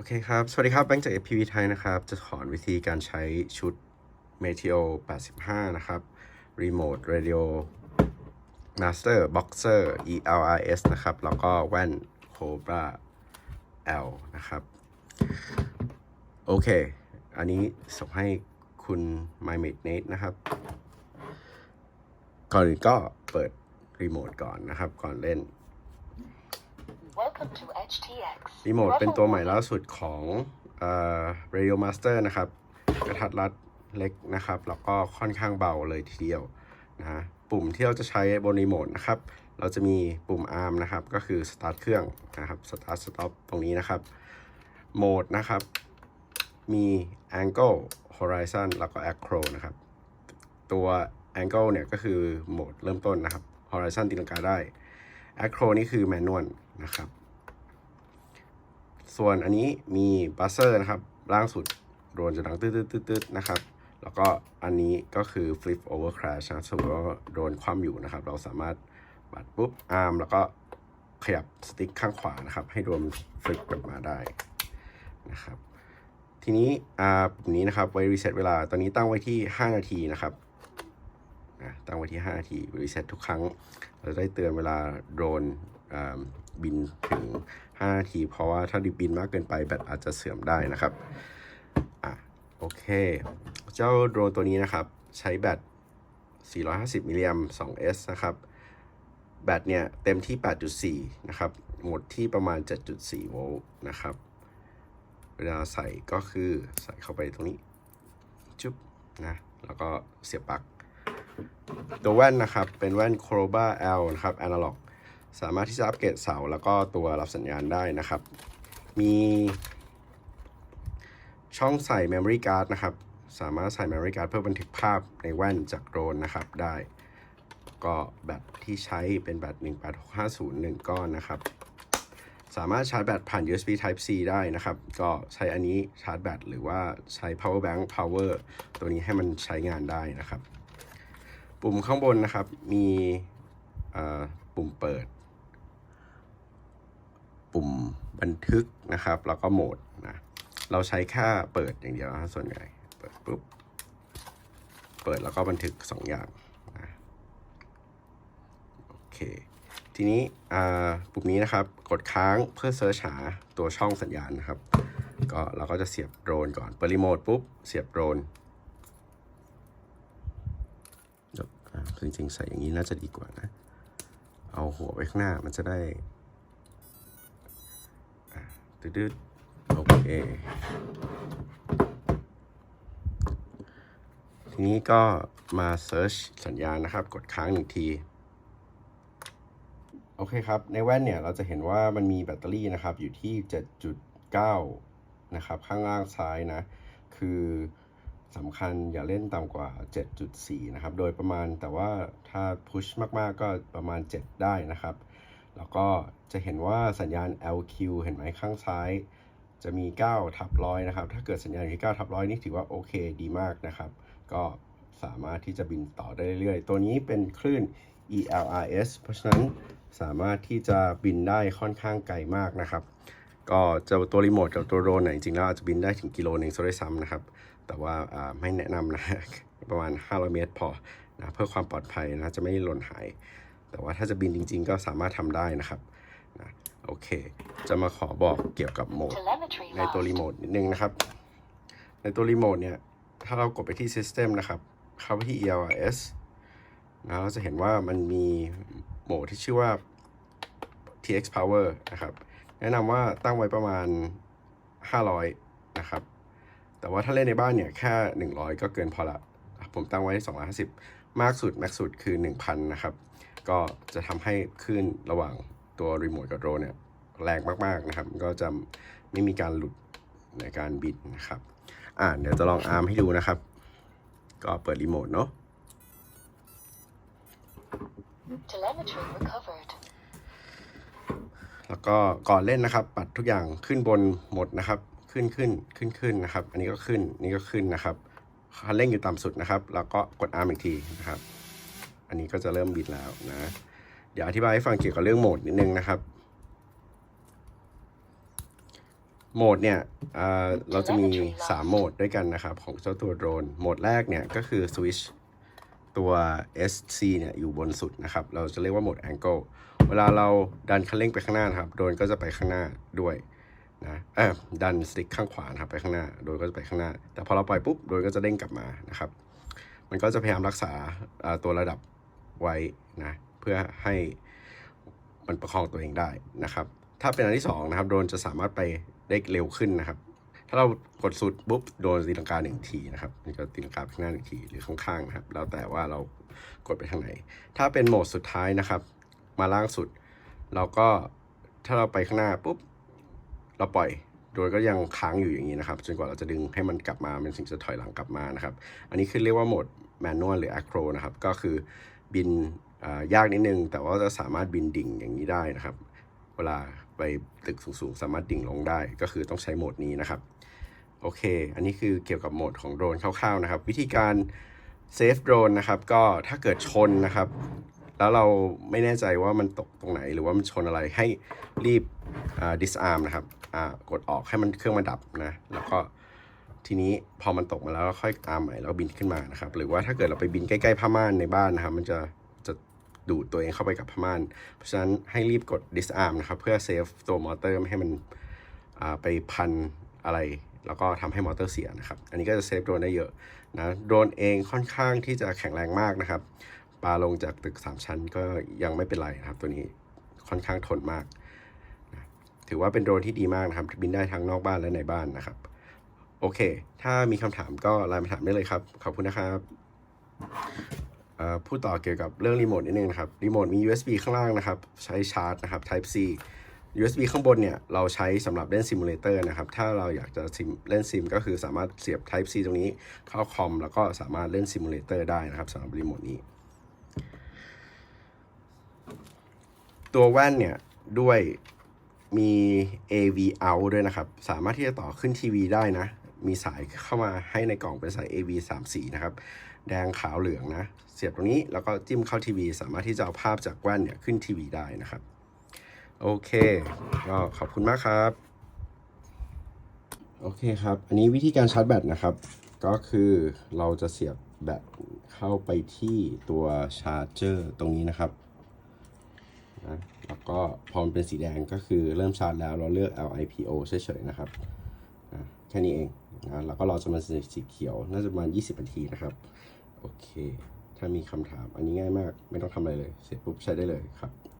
โอเคครับ สวัสดีครับ แบงค์จาก FPV ไทยนะครับ จะสอนวิธีการใช้ชุด Meteo 85 นะครับ Remote Radio Master Boxer ELRS นะครับ แล้วก็แว่น Cobra L นะครับ โอเค อันนี้ส่งให้คุณ MyMate Nate นะครับ ก่อนอื่นก็เปิดรีโมทก่อนนะครับ ก่อนเล่น Welcome to รีโมทเป็นตัวใหม่ล่าสุดของเอ่อ Radio Master นะครับ กระทัดรัดเล็กนะครับ แล้วก็ค่อนข้างเบาเลยทีเดียวนะฮะปุ่มที่เราจะใช้บนรีโมทนะครับ เราจะมีปุ่ม ARM นะครับ ก็คือ start เครื่องนะครับ start stop ตรงนี้นะครับโหมดนะครับ มี angle horizon แล้วก็ acro นะครับ ตัว angle เนี่ยก็คือโหมดเริ่มต้นนะครับ horizon ตีลังกาได้ acro นี่คือ manual นะครับ ส่วนอันนี้มีบัสเซอร์นะครับ ล่างสุดโดรนจะดังตืดๆๆนะครับ แล้วก็อันนี้ก็คือ flip over crash นะสมมติว่าโดรนคว่ำอยู่นะครับ เราสามารถบัดปุ๊บอาร์มแล้วก็ขยับสติ๊กข้างขวานะครับ ให้โดรนฟลิปกลับมาได้นะครับ ทีนี้อ่าปุ่มนี้นะครับไว้รีเซ็ตเวลาตอนนี้ตั้งไว้ที่ 5 นาทีนะครับนะตั้งไว้ที่ 5 นาทีรีเซ็ตทุกครั้ง เราจะได้เตือนเวลาโดรนอ่า บินถึง 5 นาที เพราะว่าถ้าดิบบินมากเกินไปแบตอาจจะเสื่อมได้นะครับอะโอเค เจ้าโดรนตัวนี้นะครับ ใช้แบต 450 มิลลิแอม 2S นะครับ แบตเนี่ยเต็มที่ 8.4 นะครับ หมดที่ประมาณ 7.4 โวลต์นะครับ เวลาใส่ก็คือใส่เข้าไปตรงนี้ จุ๊บนะ แล้วก็เสียบปลั๊กตัวแว่นนะครับ เป็นแว่น c o r o b a L นะครับ Analog สามารถที่จะอัปเกรดเสาแล้วก็ตัวรับสัญญาณได้นะครับ มีช่องใส่ Memory Card นะครับ สามารถใส่ Memory Card เพื่อบันทึกภาพในแว่นจากโดรนนะครับได้ ก็แบตที่ใช้เป็นแบต18650 1 ก้อนนะครับ สามารถชาร์จแบตผ่าน USB Type C ได้นะครับ ก็ใช้อันนี้ชาร์จแบตหรือว่าใช้ power bank power ตัวนี้ให้มันใช้งานได้นะครับ ปุ่มข้างบนนะครับ มีปุ่มเปิด ปุ่มบันทึกนะครับ แล้วก็โหมดนะเราใช้แค่เปิดอย่างเดียวนะส่วนใหญ่เปิดปุ๊บเปิดแล้วก็บันทึกสองอย่างนะโอเคทีนี้ปุ่มนี้นะครับกดค้างเพื่อเซิร์ชหาตัวช่องสัญญาณนะครับก็เราก็จะเสียบโดรนก่อนเปิดรีโมทปุ๊บเสียบโดรนเดี๋ยวอ่าจริงๆใส่อย่างนี้น่าจะดีกว่านะ เอาหัวไว้ข้างหน้ามันจะได้ อ่าตืดๆโอเค ทีนี้ก็มาเซิร์ชสัญญาณนะครับ กดค้างหนึ่งที โอเคครับ ในแว่นเนี่ยเราจะเห็นว่ามันมีแบตเตอรี่นะครับ อยู่ที่ 7.9 นะครับ ข้างล่างซ้ายนะ คือสำคัญอย่าเล่นต่ำกว่า 7.4 นะครับ โดยประมาณแต่ว่าถ้าพุชมากๆก็ประมาณ 7 ได้นะครับ แล้วก็จะเห็นว่าสัญญาณ LQ เห็นไหมข้างซ้าย จะมี9ทับร้อยนะครับ ถ้าเกิดสัญญาณที่9ทับร้อยนี่ถือว่าโอเคดีมากนะครับ ก็สามารถที่จะบินต่อได้เรื่อยๆ ตัวนี้เป็นคลื่น ELRS เพราะฉะนั้นสามารถที่จะบินได้ค่อนข้างไกลมากนะครับ ก็จะตัวรีโมทกับตัวโดรนเนี่ยจริงๆแล้วอาจจะบินได้ถึงกิโลหนึ่งซะด้วยซ้ำนะครับ แต่ว่าอ่าไม่แนะนำนะ ประมาณ 500 เมตรพอนะเพื่อความปลอดภัยนะจะไม่หล่นหาย แต่ว่าถ้าจะบินจริง ๆ ก็สามารถทำได้นะครับนะโอเค จะมาขอบอกเกี่ยวกับโหมด Telemetry ในตัว lost. รีโมทนิดนึงนะครับ ในตัวรีโมทเนี่ย ถ้าเรากดไปที่ System นะครับ เข้าไปที่ ELRS นะเราจะเห็นว่ามันมีโหมดที่ชื่อว่า TX Power นะครับ แนะนำว่าตั้งไว้ประมาณ 500 นะครับ แต่ว่าถ้าเล่นในบ้านเนี่ยแค่ 100 ก็เกินพอละ ผมตั้งไว้ 250 มากสุด แม็กสุดคือ 1,000 นะครับ ก็จะทำให้คลื่นระหว่างตัวรีโมทกับโดรนเนี่ยแรงมากๆนะครับ ก็จะไม่มีการหลุดในการบินนะครับ อ่าเดี๋ยวจะลองอาร์มให้ดูนะครับ ก็เปิดรีโมทเนาะ Telemetry recovered. แล้วก็ก่อนเล่นนะครับ ปัดทุกอย่างขึ้นบนหมดนะครับ ขึ้นขึ้นขึ้นขึ้นนะครับ อันนี้ก็ขึ้นนี่ก็ขึ้นนะครับคันเร่งอยู่ต่ำสุดนะครับ แล้วก็กดอาร์มอีกทีนะครับ อันนี้ก็จะเริ่มบิดแล้วนะ เดี๋ยวอธิบายให้ฟังเกี่ยวกับเรื่องโหมดนิดนึงนะครับ โหมดเนี่ยเเราจะมี 3 โหมดด้วยกันนะครับ ของเจ้าตัวโดรน โหมดแรกเนี่ยก็คือสวิชตัว SC เนี่ยอยู่บนสุดนะครับ เราจะเรียกว่าโหมด Angle เวลาเราดันคันเร่งไปข้างหน้านครับ โดรนก็จะไปข้างหน้าด้วยนะเออดันสติ๊กข้างขวานะครับไปข้างหน้า โดรนก็จะไปข้างหน้า แต่พอเราปล่อยปุ๊บ โดรนก็จะเด้งกลับมานะครับ มันก็จะพยายามรักษาตัวระดับ ไว้นะเพื่อให้มันประคองตัวเองได้นะครับ ถ้าเป็นอันที่สองนะครับโดรนจะสามารถไปได้เร็วขึ้นนะครับ ถ้าเรากดสุดปุ๊บโดนตีลังกาหนึ่งทีนะครับนี่ก็ตีลังกาข้างหน้าหนึ่งทีหรือข้างๆนะครับ แล้วแต่ว่าเรากดไปทางไหน ถ้าเป็นโหมดสุดท้ายนะครับ มาล่างสุด เราก็ถ้าเราไปข้างหน้าปุ๊บเราปล่อยโดยก็ยังค้างอยู่อย่างนี้นะครับจนกว่าเราจะดึงให้มันกลับมามันถึงจะถอยหลังกลับมานะครับ อันนี้คือเรียกว่าโหมดแมนนวลหรือ acro นะครับ ก็คือ บินยากนิดนึง แต่ว่าจะสามารถบินดิ่งอย่างนี้ได้นะครับ เวลาไปตึกสูงๆ สามารถดิ่งลงได้ ก็คือต้องใช้โหมดนี้นะครับ โอเค อันนี้คือเกี่ยวกับโหมดของโดรนคร่าวๆนะครับ วิธีการเซฟโดรนนะครับ ก็ถ้าเกิดชนนะครับ แล้วเราไม่แน่ใจว่ามันตกตรงไหน หรือว่ามันชนอะไรให้รีบอ่า disarm นะครับกดออกให้มันเครื่องมันดับนะ แล้วก็ ทีนี้พอมันตกมาแล้วค่อยอามใหม่แล้วบินขึ้นมานะครับ หรือว่าถ้าเกิดเราไปบินใกล้ๆผ้าม่านในบ้านนะครับ มันจะจะดูดตัวเองเข้าไปกับผ้าม่าน เพราะฉะนั้นให้รีบกด disarm นะครับ เพื่อเซฟตัวมอเตอร์ไม่ให้มันไปพันอะไร แล้วก็ทำให้มอเตอร์เสียนะครับ อันนี้ก็จะเซฟโดรนได้เยอะนะโดรนเองค่อนข้างที่จะแข็งแรงมากนะครับปลาลงจากตึก 3 ชั้นก็ยังไม่เป็นไรนะครับ ตัวนี้ค่อนข้างทนมากนะถือว่าเป็นโดรนที่ดีมากนะครับ บินได้ทั้งนอกบ้านและในบ้านนะครับ โอเค ถ้ามีคำถามก็ไลน์มาถามได้เลยครับ ขอบคุณนะครับพูดต่อเกี่ยวกับเรื่องรีโมทนิดนึงนะครับ รีโมทมี USB ข้างล่างนะครับ ใช้ชาร์จนะครับ Type C USB ข้างบนเนี่ย เราใช้สำหรับเล่นซิมูเลเตอร์นะครับ ถ้าเราอยากจะซิมเล่นซิมก็คือสามารถเสียบ Type C ตรงนี้เข้าคอม แล้วก็สามารถเล่นซิมูเลเตอร์ได้นะครับสำหรับรีโมทนี้ ตัวแว่นเนี่ย ด้วยมี AV out ด้วยนะครับ สามารถที่จะต่อขึ้นทีวีได้นะ มีสายเข้ามาให้ในกล่องเป็นสาย AV 3สีนะครับ แดงขาวเหลืองนะ เสียบตรงนี้แล้วก็จิ้มเข้าทีวี สามารถที่จะเอาภาพจากแว่นเนี่ยขึ้นทีวีได้นะครับ โอเคก็ขอบคุณมากครับ โอเคครับ อันนี้วิธีการชาร์จแบตนะครับ ก็คือเราจะเสียบแบตเข้าไปที่ตัวชาร์จเจอร์ตรงนี้นะครับนะแล้วก็พอมันเป็นสีแดงก็คือเริ่มชาร์จแล้วเราเลือก LIPO เฉยๆนะครับนะแค่นี้เอง นะแล้วก็รอจนมันสีเขียว น่าจะประมาณ 20นาทีนะครับ โอเค ถ้ามีคำถามอันนี้ง่ายมาก ไม่ต้องทำอะไรเลย เสร็จปุ๊บใช้ได้เลยครับ